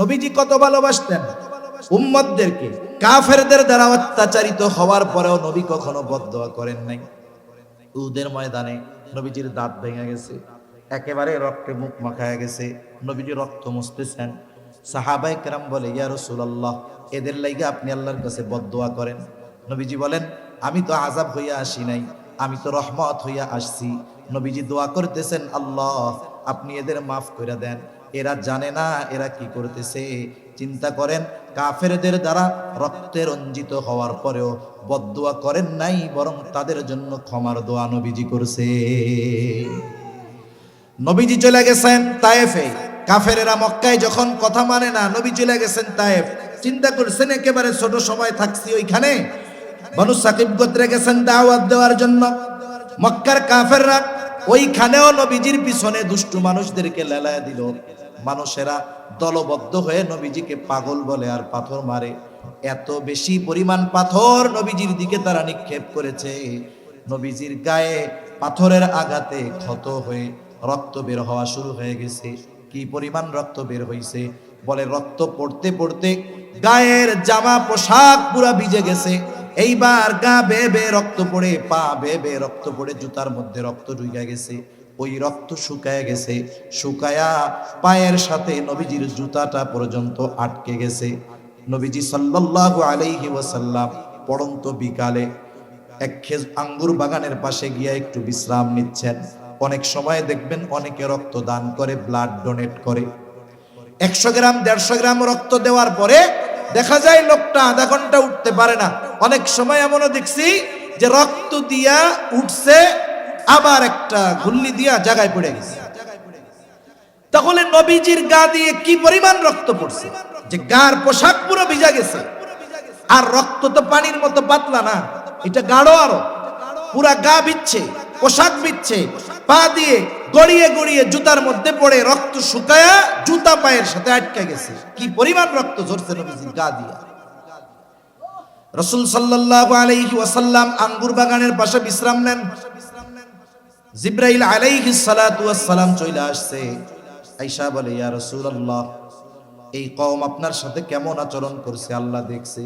নবীজি কত ভালোবাসতেন? উম্মতদেরকে, কাফেরদের দ্বারা অত্যাচারিত হওয়ার পরেও নবী কখনো বদদোয়া করেন নাই। উদের ময়দানে নবীজির দাঁত ভেঙে গেছে, একেবারে রক্তে মুখ মাখায় গেছে, নবীজি রক্ত মুছতেছেন। সাহাবাই কেরাম বলে, ইয়া রাসূলুল্লাহ, এদের লাইগে আপনি আল্লাহর কাছে বদদোয়া করেন? নবীজি বলেন, আমি তো আজাব হইয়া আসি নাই, আমি তো রহমত হইয়া আসছি। নবীজি দোয়া করতেছেন, আল্লাহ, আপনি এদের মাফ করে দেন। এরা জানে না, এরা কি করতেছে? চিন্তা করেন, কাফেরদের দ্বারা রক্তে রঞ্জিত হওয়ার পরেও বদদোয়া করেন নাই, বরং তাদের জন্য ক্ষমার দোয়া নবীজি করছে। নবীজি চলে গেছেন তায়েফে। কাফেরেরা মক্কায় যখন কথা মানে না, নবী চলে গেছেন তায়েফ। চিন্তা করছেন, একেবারে ছোট সময় থাকছি ওইখানে। বনু সাকিব গোত্রে গেছেন দাওয়াত দেওয়ার জন্য। মক্কার কাফেররা ওইখানেও নবীজির পিছনে দুষ্টু মানুষদেরকে লেলায় দিল। মানুষেরা দলবদ্ধ হয়ে নবীজিকে পাগল বলে আর পাথর মারে। এত বেশি পরিমাণ পাথর নবীজির দিকে তারা নিক্ষেপ করেছে। নবীজির গায়ে পাথরের আঘাতে ক্ষত হয়ে রক্ত বের হওয়া শুরু হয়ে গেছে। কি পরিমাণ রক্ত বের হয়েছে বলে রক্ত পড়তে পড়তে গায়ের জামা পোশাক পুরা ভিজে গেছে। এইবার গা বে বে রক্ত পড়ে, পা বে বে রক্ত পড়ে, জুতার মধ্যে রক্ত ঢুকে গেছে। ওই রক্ত শুকায় গেছে, শুকায়া পায়ের সাথে নবীজির জুতাটা পর্যন্ত আটকে গেছে। নবীজি সাল্লাল্লাহু আলাইহি ওয়াসাল্লাম পড়ন্ত বিকালে এক খেজ আঙ্গুর বাগানের পাশে গিয়ে একটু বিশ্রাম নিচ্ছেন। অনেক সময় দেখবেন অনেকে রক্ত দান করে ব্লাড ডোনেট করে। একশো গ্রাম, দেড়শো গ্রাম রক্ত দেওয়ার পরে দেখা যায় লোকটা আধা ঘণ্টা উঠতে পারে না। অনেক সময় এমনও দেখছি যে রক্ত দিয়া উঠছে আবার একটা গুল্লি দিয়া জায়গায় পড়ে গেছে। তাহলে নবীজির গা দিয়ে কি পরিমাণ রক্ত পড়ছে? যে গার পোশাক পুরো ভিজা গেছে। আর রক্ত তো পানির মতো পাতলা না, এটা গাঢ় আরও। পুরা গা বিচ্ছে পোশাক বিচ্ছে পা দিয়ে গড়িয়ে গড়িয়ে জুতার মধ্যে পড়ে রক্ত শুকায়া জুতা পায়ের সাথে আটকে গেছে। কি পরিমাণ রক্ত ঝরছে নবীজির গা দিয়া। রসুল সাল্লাল্লাহু আলাইহি ওয়াসাল্লাম আঙ্গুর বাগানের পাশে বিশ্রাম নেন। জিব্রাইল আলাইহি ওয়াসসালাম চলে আসছে। আয়েশা বলে, ইয়া রাসূলুল্লাহ, এই কওম আপনার সাথে কেমন আচরণ করছে? আল্লাহ দেখছে।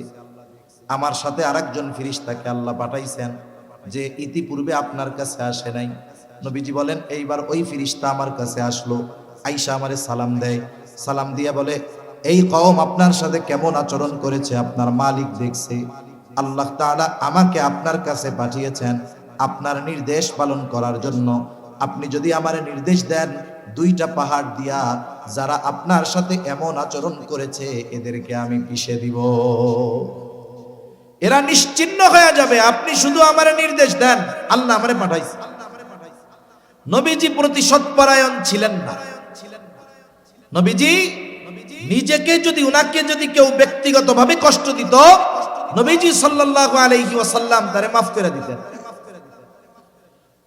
আমার সাথে আরেকজন ফিরিস্তাকে আল্লাহ পাঠাইছেন যে ইতিপূর্বে আপনার কাছে আসে নাই। নবীজি বলেন, এইবার ওই ফিরিস্তা আমার কাছে আসলো। আইসা আমারে সালাম দেয়। সালাম দিয়া বলে, এই কওম আপনার সাথে কেমন আচরণ করেছে? আপনার মালিক দেখছে। আল্লাহ তাআলা আমাকে আপনার কাছে পাঠিয়েছেন। আপনার নির্দেশ পালন করার জন্য। আপনি যদি আমার নির্দেশ দেন, দুইটা পাহাড় দিয়া যারা আপনার সাথে এমন আচরণ করেছে, এদেরকে আমি পিষে দিব। এরা নিশ্চিন্ন হয়ে যাবে। আপনি শুধু আমার নির্দেশ দেন, আল্লাহ আমারে পাঠাইছে। নবীজি প্রতিশোধ পরায়ণ ছিলেন না। নবীজি নিজেকে যদি, উনাকে যদি কেউ ব্যক্তিগতভাবে কষ্ট দিত, নবীজি সাল্লাল্লাহু আলাইহি ওয়াসাল্লাম তারে মাফ করে দিতেন।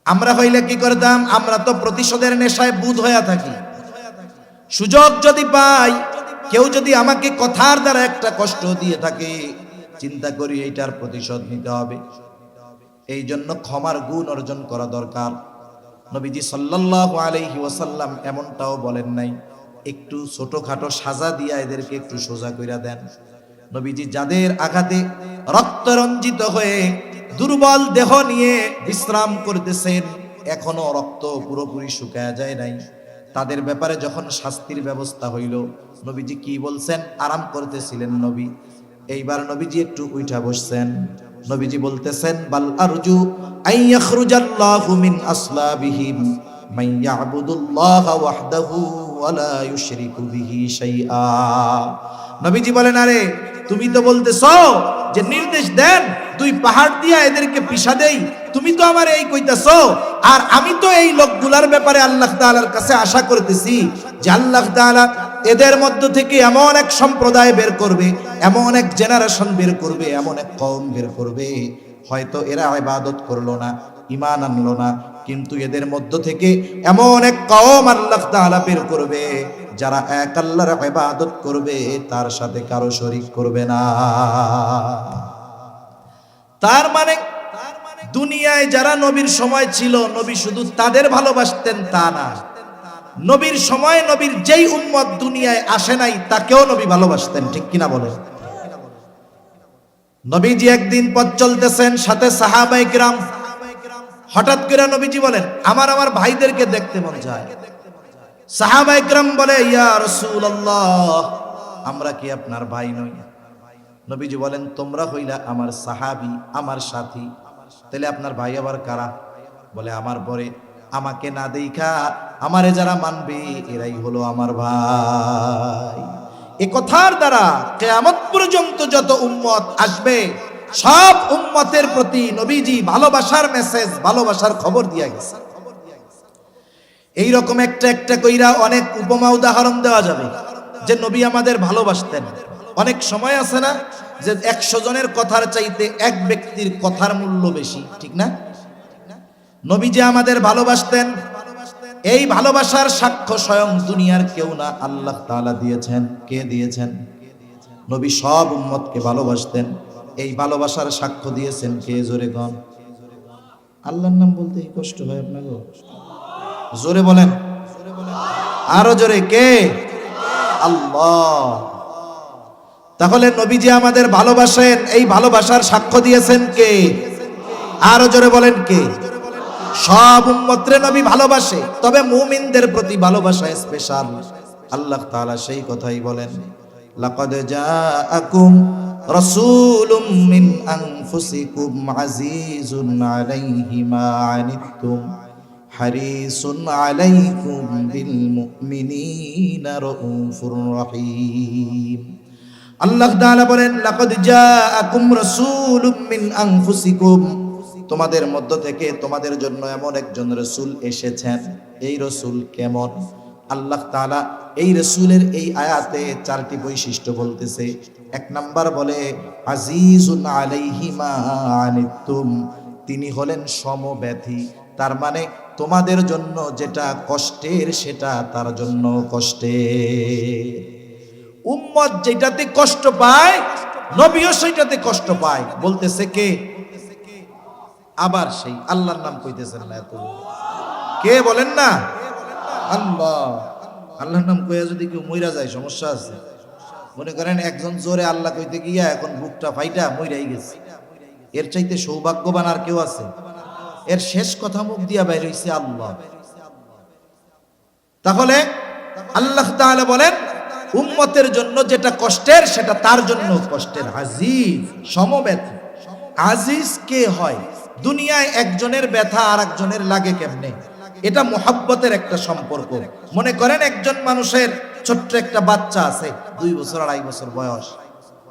আমরা হইলে কি করতাম? আমরা তো প্রতিশোধের নেশায় বুধ হইয়া থাকি। সুযোগ যদি পাই, কেউ যদি আমাকে কথার দ্বারা একটা কষ্ট দিয়ে থাকে, চিন্তা করি এইটার প্রতিশোধ নিতে হবে। এই জন্য ক্ষমার গুণ অর্জন করা দরকার। নবীজি সাল্লাল্লাহু আলাইহি ওয়াসাল্লাম এমনটাও বলেন নাই, একটু ছোটখাটো সাজা দিয়া এদেরকে একটু সোজা কইরা দেন। নবীজি যাদের আঘাতে রক্ত রঞ্জিত হয়ে দুর্বল দেহ নিয়ে বিশ্রাম করতেছেন, এখনও রক্ত পুরোপুরি শুকায়া যায় নাই। তাদের ব্যাপারে যখন শাস্তির ব্যবস্থা হইল, নবীজি কি বলছেন? আরাম করতেছিলেন নবী। এইবার নবীজি একটু উইঠা বসছেন। নবীজি বলতেছেন, বাল আরজু আই ইয়াখরুজাল্লাহু মিন আসলাবিহিম, মান ইয়াবুদুল্লাহ ওয়াহদাহু ওয়া লা ইউশরিকু বিহি শাইআ। নবীজি বলেন, আরে, তুমি তো বলতেছো যে নির্দেশ দেন, দুই পাহাড় দিয়া এদেরকে পিষা দেই। তুমি তো আমার এই কইতাছো, আর আমি তো এই লোকগুলার ব্যাপারে আল্লাহ তাআলার কাছে আশা করতেছি যে আল্লাহ তাআলা এদের মধ্য থেকে এমন এক সম্প্রদায় বের করবে, এমন এক জেনারেশন বের করবে, এমন এক কম বের করবে। হয়তো এরা ইবাদত করল না ইমান আনলো না, কিন্তু এদের মধ্য থেকে এমন এক কম আল্লাহ তাআলা বের করবে। যারা এক আল্লাহর ইবাদত করবে, তার সাথে কারও শরীক করবে না। তার মানে দুনিয়ায় যারা নবীর সময় ছিল, নবী শুধু তাদের ভালোবাসতেন তা না। নবীর সময়, নবীর যেই উম্মত দুনিয়ায় আসে নাই, তাকেও নবী ভালোবাসতেন, ঠিক কিনা বলেন? নবীজি একদিন পথ চলতেছেন, সাথে সাহাবাই গ্রাম হঠাৎ করে নবীজি বলেন, আমার আমার ভাইদেরকে দেখতে মন চায় সাহাবাই গ্রাম বলে, ইয়া রাসূলুল্লাহ, আমরা কি আপনার ভাই নই? নবীজি বলেন, তোমরা হইলা আমার সাহাবি, আমার সাথী। তাহলে আপনার ভাই আবার কারা? বলে, আমার পরে আমাকে না দেখা আমারে যারা মানবে, এরাই হলো আমার ভাই। এ কথার দ্বারা কেয়ামত পর্যন্ত যত উম্মত আসবে, সব উম্মতের প্রতি নবীজি ভালোবাসার মেসেজ, ভালোবাসার খবর দিয়া গেছে। এই রকম একটা একটা কইরা অনেক উপমা, উদাহরণ দেওয়া যাবে যে নবী আমাদের ভালোবাসতেন। অনেক সময় আছে না যে একশো জনের কথার চাইতে এক ব্যক্তির কথার মূল্য বেশি, ঠিক না? নবী যে আমাদের ভালোবাসতেন, এই ভালোবাসার সাক্ষ্য স্বয়ং দুনিয়ার কেউ না। আল্লাহ তালা দিয়েছেন। কে দিয়েছেন? নবী সব উম্মতকে ভালোবাসতেন। এই ভালোবাসার সাক্ষ্য দিয়েছেন কে জোরে গণ আল্লাহর নাম বলতে কষ্ট হয় আপনাকে? জোরে বলেন। আরও জোরে, কে? আল্লাহ। তাহলে নবীজি আমাদের ভালোবাসেন, এই ভালোবাসার সাক্ষ্য দিয়েছেন কে? আরও জোরে বলেন কে? সব উম্মত্রে নবী ভালোবাসে, তবে মুমিনদের প্রতি ভালোবাসা স্পেশাল আল্লাহ তাআলা সেই কথাই বলেন। লাকাদ জাআকুম রাসূলুম মিন আনফুসিকুম আজিজুন আলাইহি মা আনিতুম। আলাইকুম বিল মুমিনিনা রাউফুর রহিম। আল্লাহ তাআলা বলেন, লাকাদ জাআকুম রাসূলুম মিন আনফুসিকুম। তোমাদের মধ্য থেকে তোমাদের জন্য এমন একজন রসুল এসেছেন। এই রসুল কেমন? আল্লাহ তাআলা এই রসুলের এই আয়াতে চারটি বৈশিষ্ট্য বলতেছে। এক নাম্বার বলে, আজিজুন আলাইহি মা আনিতুম তিনি হলেন সমব্যথী। তার মানে তোমাদের জন্য যেটা কষ্টের, সেটা তার জন্য কষ্টে। উম্মত যেটাতে কষ্ট পায়, নবীও সেটাতে কষ্ট পায়। বলতেছে কে? আবার সেই আল্লাহর নাম কইতেছেন না এত। কে বলেন না? আল্লাহ। আল্লাহর নাম কইয়া যদি কেউ মইরা যায়, সমস্যা আছে? মনে করেন একজন জোরে আল্লাহ কইতে গিয়া এখন বুকটা ফাইটা মইরাই গেছে। এর চাইতে সৌভাগ্যবান আর কেউ আছে? এর শেষ কথা মুখ দিয়া বাইর হইছে আল্লাহ। তাহলে আল্লাহ তাআলা বলেন, উম্মতের জন্য যেটা কষ্টের, সেটা তার জন্য কষ্টের। আজিজ সমব্যথ আজিজ কে হয়? দুনিয়ায় একজনের ব্যথা আর একজনের লাগে কেমনে? এটা মোহাব্বতের একটা সম্পর্ক। মনে করেন একজন মানুষের ছোট্ট একটা বাচ্চা আছে, দুই বছর, আড়াই বছর বয়স।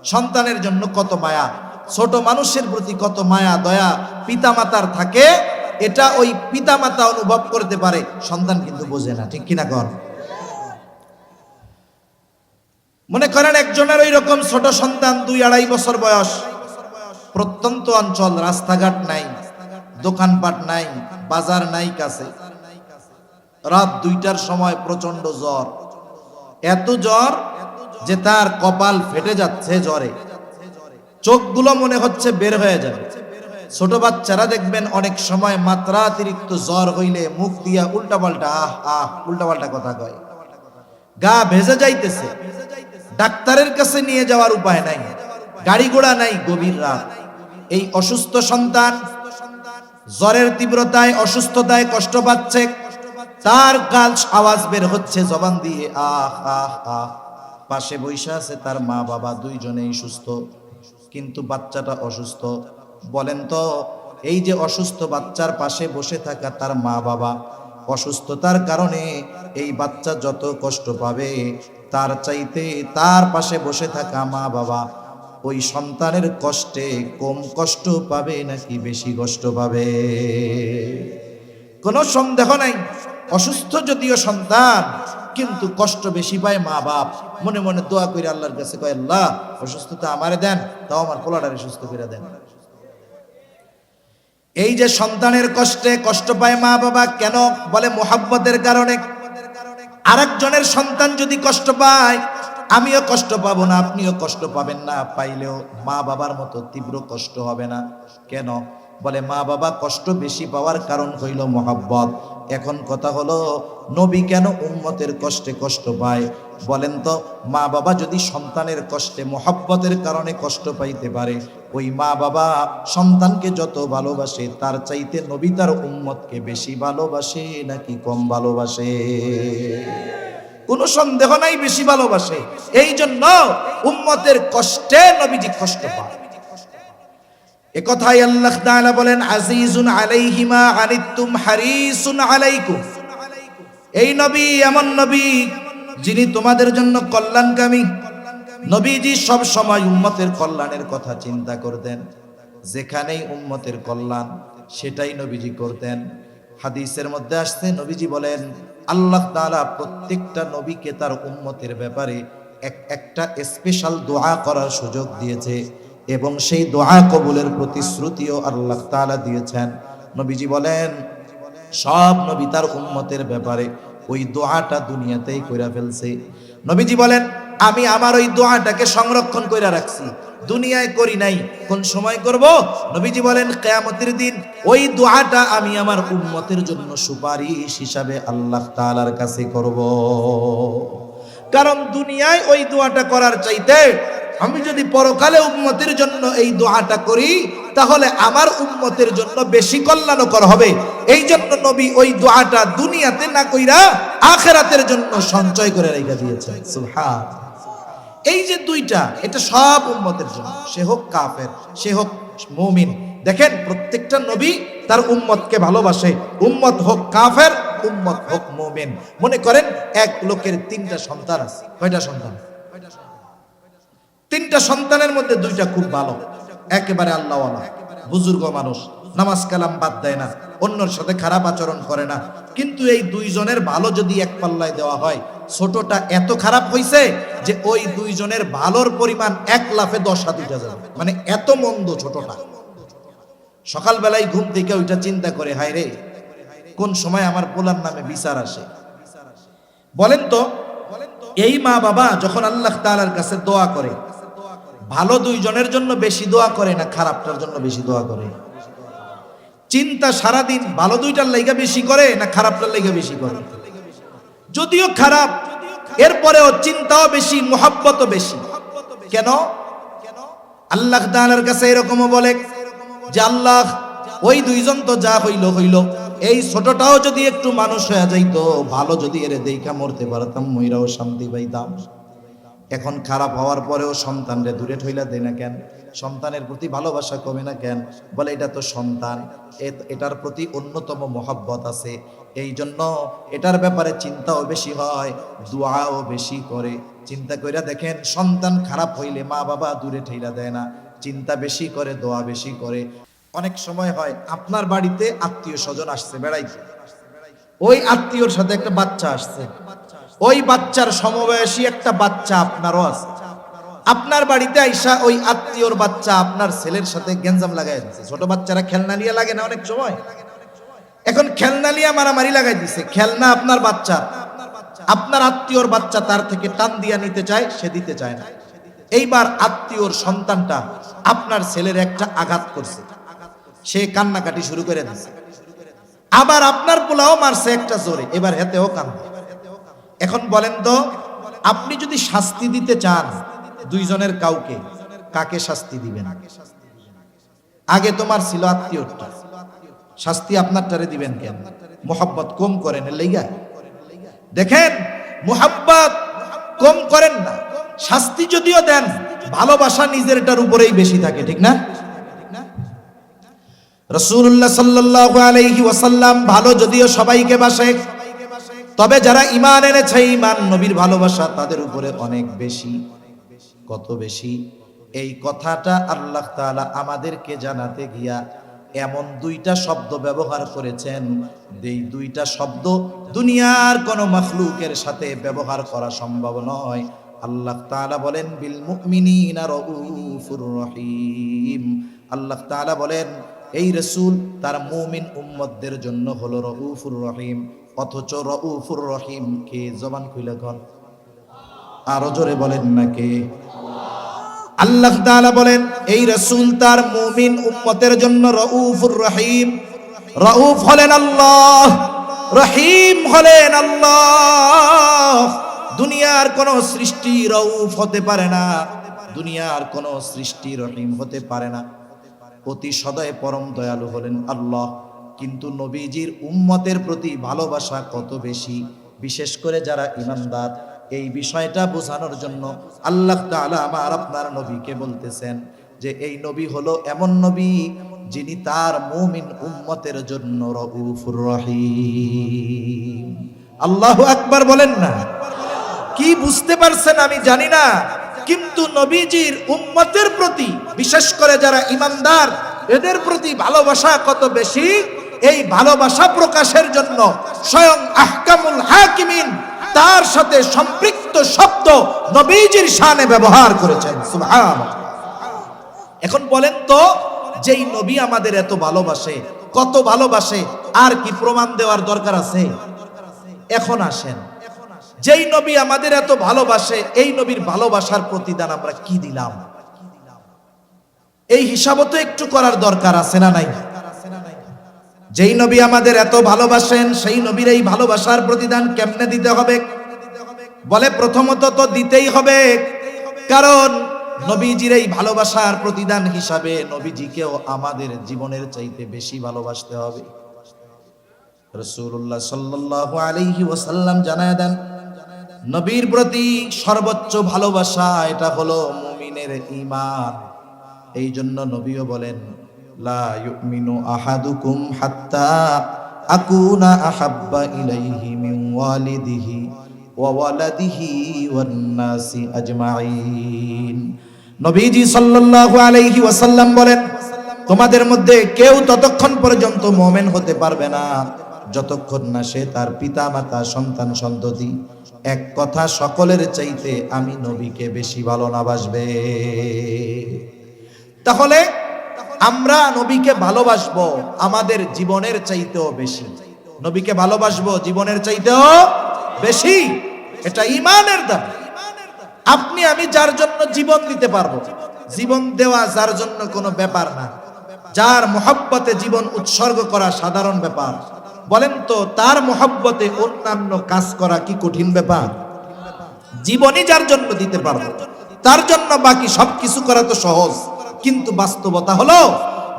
সন্তানের জন্য কত মায়া। ছোট মানুষের প্রতি কত মায়া, দয়া পিতামাতার থাকে, এটা ওই পিতামাতা অনুভব করতে পারে। সন্তান কিন্তু বোঝে না, ঠিক কিনা কর মনে করেন একজনের ওই রকম ছোট সন্তান দুই আড়াই বছর বয়স, প্রত্যন্ত অঞ্চল, রাস্তাঘাট নাই, দোকানপাট নাই, বাজার নাই কাছে। রাত দুইটার সময় প্রচণ্ড জ্বর। এত জ্বর যে তার কপাল ফেটে যাচ্ছে জ্বরে। চোখগুলো মনে হচ্ছে বের হয়ে যাবে। ছোট বাচ্চারা দেখবেন অনেক সময় মাত্রাতিরিক্ত জ্বর হইলে মুখ দিয়া উল্টা পাল্টা আহ আহ উল্টা পাল্টা কথা কয়। গা ভেজে যাইতেছে। ডাক্তারের কাছে নিয়ে যাওয়ার উপায় নাই। গাড়ি ঘোড়া নাই, গভীর রাত। এই অসুস্থ সন্তান জ্বরের তীব্রতায়, অসুস্থতায় কষ্ট পাচ্ছে। তার গাল আওয়াজ বের হচ্ছে জবান দিয়ে, আহ আহ আহ। পাশে বৈশা আছে তার মা বাবা দুইজনেই সুস্থ। কিন্তু বাচ্চাটা অসুস্থ। বলেন তো, এই যে অসুস্থ বাচ্চার পাশে বসে থাকা তার মা বাবা অসুস্থতার কারণে এই বাচ্চা যত কষ্ট পাবে, তার চাইতে তার পাশে বসে থাকা মা বাবা ওই সন্তানের কষ্টে কম কষ্ট পাবে নাকি বেশি কষ্ট পাবে? কোনো সন্দেহ নাই। অসুস্থ যদিও সন্তান কিন্তু কষ্ট বেশি পায় মা বাপ। মনে মনে দোয়া করে আল্লাহর কাছে কয়, আল্লাহ, অসুস্থতা আমারে দেন, তাও আমার পোলাটারে সুস্থ করে দেন। এই যে সন্তানের কষ্টে কষ্ট পায় মা বাবা, কেন বলে মোহাব্বতের কারণে? আরেকজনের সন্তান যদি কষ্ট পায়, আমিও কষ্ট পাবো না, আপনিও কষ্ট পাবেন না, পাইলেও মা বাবার মতো তীব্র কষ্ট হবে না। কেন? বলে, মা বাবা, কষ্ট বেশি পাওয়ার কারণ হইল মোহাব্বত। এখন কথা হলো, নবী কেন উম্মতের কষ্টে কষ্ট পায়? বলেন তো, মা বাবা যদি সন্তানের কষ্টে, মোহাব্বতের কারণে কষ্ট পাইতে পারে, ওই মা বাবা সন্তানকে যত ভালোবাসে, তার চাইতে নবী তার উম্মতকে বেশি ভালোবাসে নাকি কম ভালোবাসে? কোনো সন্দেহ নাই, বেশি ভালোবাসে। এই জন্য উম্মতের কষ্টে নবীজি কষ্ট পায় এ কথাই আল্লাহ তাআলা বলেন, আজিজুন আলাইহিমা আনিতুম হারিসুন আলাইকুম। এই নবী এমন নবী যিনি তোমাদের জন্য কল্যাণকামী। নবীজি সব সময় উম্মতের কল্যাণের কথা চিন্তা করতেন। যেখানেই উম্মতের কল্যাণ, সেটাই নবীজি করতেন। হাদিসের মধ্যে আসছে, নবীজি বলেন, আল্লাহ তাআলা প্রত্যেকটা নবীকে তার উম্মতের ব্যাপারে এক একটা স্পেশাল দোয়া করার সুযোগ দিয়েছে। এবং সেই দোয়া কবুলের প্রতিশ্রুতিও আল্লাহ তাআলা দিয়েছেন। নবীজি বলেন, সব নবী তার উম্মতের ব্যাপারে ওই দোয়াটা দুনিয়াতেই কইরা ফেলছে। নবীজি বলেন, আমি আমার ওই দোয়াটাকে সংরক্ষণ কইরা রাখছি। দুনিয়ায় করি নাই, কোন সময় করব? নবীজি বলেন, কেয়ামতের দিন ওই দোয়াটা আমি আমার উম্মতের জন্য সুপারিশ হিসাবে আল্লাহ তাআলার কাছে করব। কারণ দুনিয়ায় ওই দোয়াটা করার চাইতে আমি যদি পরকালে উম্মতের জন্য এই দোয়াটা করি, তাহলে আমার উম্মতের জন্য বেশি কল্যাণকর হবে। এই জন্য নবী ওই দোয়াটা দুনিয়াতে না কইরা আখেরাতের জন্য সঞ্চয় করে রেখে সুবহান। এই যে দুইটা, এটা সব উম্মতের জন্য। সে হোক কাফের, সে হোক মুমিন। দেখেন, প্রত্যেকটা নবী তার উম্মতকে ভালোবাসে। উম্মত হোক কাফের, উম্মত হোক মুমিন। মনে করেন, এক লোকের তিনটা সন্তান আছে। কয়টা সন্তান? তিনটা সন্তানের মধ্যে দুইটা খুব ভালো। একেবারে আল্লাহওয়ালা। বুজুর্গ মানুষ, নামাজ কালাম বাদ দেয় না, অন্যর সাথে খারাপ আচরণ করে না। কিন্তু এই দুইজনের ভালো যদি এক পাল্লায় দেওয়া হয়, ছোটটা এত খারাপ হইছে যে ওই দুইজনের ভালোর পরিমাণ এক লাফে দশ হাত যাবে। মানে এত মন্দ ছোটটা। সকালবেলায় ঘুম থেকে ওইটা চিন্তা করে, হায় রে, কোন সময় আমার পোলার নামে বিচার আসে? বলেন তো, এই মা বাবা যখন আল্লাহ তাআলার কাছে দোয়া করে ভালো দুইজনের জন্য বেশি দোয়া করে না খারাপটার জন্য বেশি দোয়া করে? চিন্তা সারাদিন ভালো দুইটার লাইগা বেশি করে না খারাপটার লাইগা বেশি করে? যদিও খারাপ, এরপরেও চিন্তাও বেশি, মোহাব্বতও বেশি। কেন? আল্লাহ তাআলার কাছে এরকমও বলে যে, আল্লাহ, ওই দুইজন তো যা হইল হইল। এই ছোটটাও যদি একটু মানুষ হয়ে যাইতো, ভালো যদি এর দেখা মরতে পারতাম মহিরাও শান্তি পাইতাম। এখন খারাপ হওয়ার পরেও সন্তানরে দূরে ঠইলা দেয় না কেন? সন্তানের প্রতি ভালোবাসা কমে না কেন? বলে, এটা তো সন্তান। এটার প্রতি অন্যতম মহাব্বত আছে। এই জন্য এটার ব্যাপারে চিন্তাও বেশি হয়, দোয়াও বেশি করে। চিন্তা কইরা দেখেন, সন্তান খারাপ হইলে মা বাবা দূরে ঠেলা দেয় না। চিন্তা বেশি করে, দোয়া বেশি করে। অনেক সময় হয়, আপনার বাড়িতে আত্মীয় স্বজন আসছে, বেড়াইতে। ওই আত্মীয়র সাথে একটা বাচ্চা আসছে। ওই বাচ্চার সমবয়সী একটা বাচ্চা আপনারও আছে। আপনার বাড়িতে আইসা ওই আত্মীয়র বাচ্চা আপনার ছেলের সাথে গেঞ্জাম লাগাই দিচ্ছে ছোট বাচ্চারা খেলনা নিয়ে লাগে না অনেক সময়। এখন খেলনা নিয়ে মারামারি লাগাই দিছে। খেলনা আপনার বাচ্চা। আপনার আত্মীয়র বাচ্চা তার থেকে টান দিয়া নিতে চায়, সে দিতে চায় না। এইবার আত্মীয়র সন্তানটা আপনার ছেলের একটা আঘাত করছে। সে কান্নাকাটি শুরু করে দিছে। আবার আপনার পোলাও মারছে একটা জোরে। এবার হেতেও কান্দে। এখন বলেন তো, আপনি যদি শাস্তি দিতে চান দুইজনের কাউকে, কাকে শাস্তি দিবেন? আগে তোমার ছিল আত্মীয়টা। শাস্তি আপনারটারে দিবেন কেন? মোহাব্বত কম করেন লাইগা দেখেন, মোহাব্বত কম করেন না। শাস্তি যদিও দেন, ভালোবাসা নিজেরটার উপরেই বেশি থাকে, ঠিক না? রসুল্লাহ সাল্লাল্লাহু আলাইহি ওয়াসাল্লাম ভালো যদিও সবাইকে বাসে তবে যারা ইমান এনেছে ইমান নবীর ভালোবাসা তাদের উপরে অনেক বেশি। কত বেশি? এই কথাটা আল্লাহ তাআলা আমাদেরকে জানাতে গিয়া এমন দুইটা শব্দ ব্যবহার করেছেন। এই দুইটা শব্দ দুনিয়ার কোন মখলুকের সাথে ব্যবহার করা সম্ভব নয়। আল্লাহ তাআলা বলেন, বিল মুমিনিনা রাউফুর রহিম। আল্লাহ তাআলা বলেন এই রসুল তার মুমিন উম্মতদের জন্য হলো রউফুর রহিম, অথচ রউফুর রহিম কে? জবান খুলে কন। আরও জোরে বলেন না কে? আল্লাহ তাআলা বলেন, এই রাসূল তার মুমিন উম্মতের জন্য রউফুর রহিম। রউফ হলেন আল্লাহ, রহিম হলেন আল্লাহ। দুনিয়ার কোন সৃষ্টি রউফ হতে পারে না, দুনিয়ার কোন সৃষ্টি রহিম হতে পারে না। অতি সদয় পরম দয়ালু হলেন আল্লাহ। কিন্তু নবীজির উম্মতের প্রতি ভালোবাসা কত বেশি? বিশেষ করে যারা ইমানদার, এই বিষয়টা বোঝানোর জন্য আল্লাহ তাআলা আমার আপনার নবীকে বলতেছেন যে, এই নবী হলো এমন নবী যিনি তার মুমিন উম্মতের জন্য রউফুর রহিম। আল্লাহু আকবার বলেন না। কি বুঝতে পারছেন আমি জানি না, কিন্তু নবীজির উম্মতের প্রতি, বিশেষ করে যারা ইমানদার, এদের প্রতি ভালোবাসা কত বেশি? এই ভালোবাসা প্রকাশের জন্য স্বয়ং আহকামুল হাকিমিন তার সাথে সম্পৃক্ত শব্দ নবীজির শানে ব্যবহার করেছেন। সুবহানাল্লাহ। এখন বলেন তো, যেই নবী আমাদের এত ভালোবাসে, কত ভালোবাসে, আর কি প্রমাণ দেওয়ার দরকার আছে? এখন আসেন। যেই নবী আমাদের এত ভালোবাসে, এই নবীর ভালোবাসার প্রতিদান আমরা কি দিলাম? এই হিসাবও তো একটু করার দরকার আছে না নাই? যেই নবী আমাদের এত ভালোবাসেন, সেই নবীর এই ভালোবাসার প্রতিদান কেমনে দিতে হবে? বলে প্রথমত তো দিতেই হবে। কারণ নবীজির এই ভালোবাসার প্রতিদান হিসাবে নবীজিকেও আমাদের জীবনের চাইতে বেশি ভালোবাসতে হবে। রসুল্লাহ সাল্লাল্লাহু আলাইহি ওয়াসাল্লাম জানায় দেন, নবীর প্রতি সর্বোচ্চ ভালোবাসা এটা হলো মুমিনের ঈমান। এই জন্য নবীও বলেন, লা ইউমিনু আহাদুকুম হাত্তা আকুনা আহাব্বা ইলাইহি মিন ওয়ালিদিহি ওয়া ওয়ালাদিহি ওয়ান নাসি আজমাইন নবীজি সাল্লাল্লাহু আলাইহি ওয়াসাল্লাম বলেন, তোমাদের মধ্যে কেউ ততক্ষণ পর্যন্ত মুমিন হতে পারবে না। যতক্ষণ না সে তার পিতা মাতা সন্তান, সন্ততি, এক কথা সকলের চাইতে আমি নবীকে বেশি ভালো না বাসবে। তাহলে আমরা নবীকে ভালোবাসবো আমাদের জীবনের চাইতেও বেশি। নবীকে ভালোবাসবো জীবনের চাইতেও বেশি। এটা ইমানের দাবি। আপনি, আমি যার জন্য জীবন দিতে পারব, জীবন দেওয়া যার জন্য কোনো ব্যাপার না। যার মোহব্বতে জীবন উৎসর্গ করা সাধারণ ব্যাপার। বলেন তো, তার মোহব্বতে অন্যান্য কাজ করা কি কঠিন ব্যাপার? জীবনই যার জন্য দিতে পারব, তার জন্য বাকি সবকিছু করা তো সহজ। কিন্তু বাস্তবতা হলো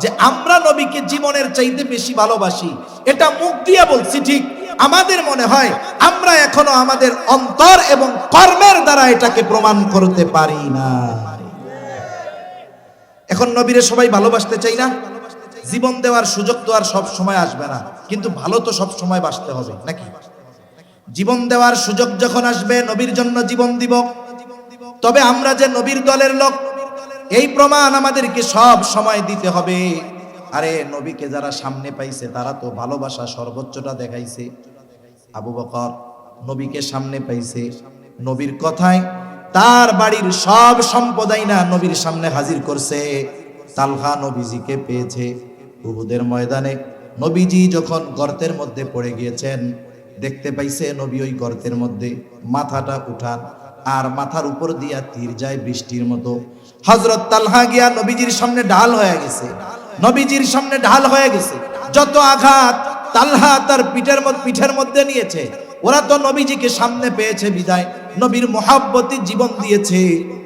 যে আমরা নবীকে জীবনের চাইতে বেশি ভালোবাসি। এটা মুখ দিয়ে বলছি ঠিক। আমাদের মনে হয় আমরা এখনও আমাদের অন্তর এবং কর্মের দ্বারা এটাকে প্রমাণ করতে পারি না। এখন নবীরে সবাই ভালোবাসতে চাই না? জীবন দেওয়ার সুযোগ তো আর সব সময় আসবে না। কিন্তু ভালো তো সব সময় বাসতে হবে, নাকি? জীবন দেওয়ার সুযোগ যখন আসবে, নবীর জন্য জীবন দিব। তবে আমরা যে নবীর দলের লোক এই প্রমাণ আমাদেরকে সব সময় দিতে হবে। আরে নবীকে যারা সামনে পাইছে, তারা তো ভালোবাসা সর্বোচ্চটা দেখাইছে। আবু বকর নবীকে সামনে পাইছে। নবীর কথায় তার বাড়ির সব সম্পদাই না নবীর সামনে হাজির করছে। তালহা নবীজিকে পেয়েছে। উহুদের ময়দানে নবীজি যখন গর্তের মধ্যে পড়ে গিয়েছেন, দেখতে পাইছে নবী ওই গর্তের মধ্যে মাথাটা উঠান, আর মাথার উপর দিয়া তীর যায় বৃষ্টির মতো। হজরত তালহা গিয়া নবীজির সামনে ঢাল হয়ে গেছে। নবীজির সামনে ঢাল হয়ে গেছে। যত আঘাত তালহা তার পিঠের পিঠের মধ্যে নিয়েছে। ওরা তো নবীজিকে সামনে পেয়েছে বিদায়। নবীর মহাব্বতে জীবন দিয়েছে।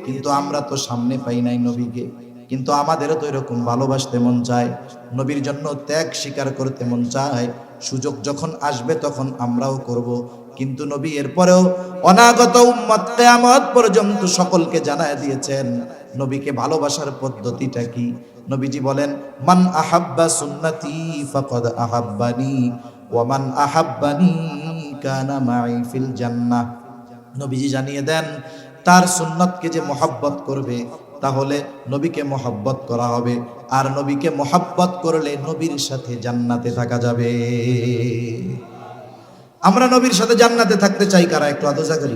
কিন্তু আমরা তো সামনে পাই নাই নবীকে। কিন্তু আমাদেরও তো এরকম ভালোবাসতে মন চায়। নবীর জন্য ত্যাগ স্বীকার করতে মন চায়। সুযোগ যখন আসবে তখন আমরাও করব। কিন্তু নবী এরপরেও অনাগত উম্মত কেয়ামত পর্যন্ত সকলকে জানায় দিয়েছেন নবীকে ভালোবাসার পদ্ধতিটা কি? নবীজি বলেন, মান আহাব্বা সুন্নতি ফাকাদ আহাব্বানি, ওয়া মান আহাব্বানি কানা মাই ফিল জান্নাহ। নবীজি জানিয়ে দেন, তার সুন্নতকে যে মহাব্বত করবে, তাহলে নবীকে মহাব্বত করা হবে। আর নবীকে মহাব্বত করলে নবীর সাথে জান্নাতে থাকা যাবে। আমরা নবীর সাথে জান্নাতে থাকতে চাই কারা? একটু আদোজা করি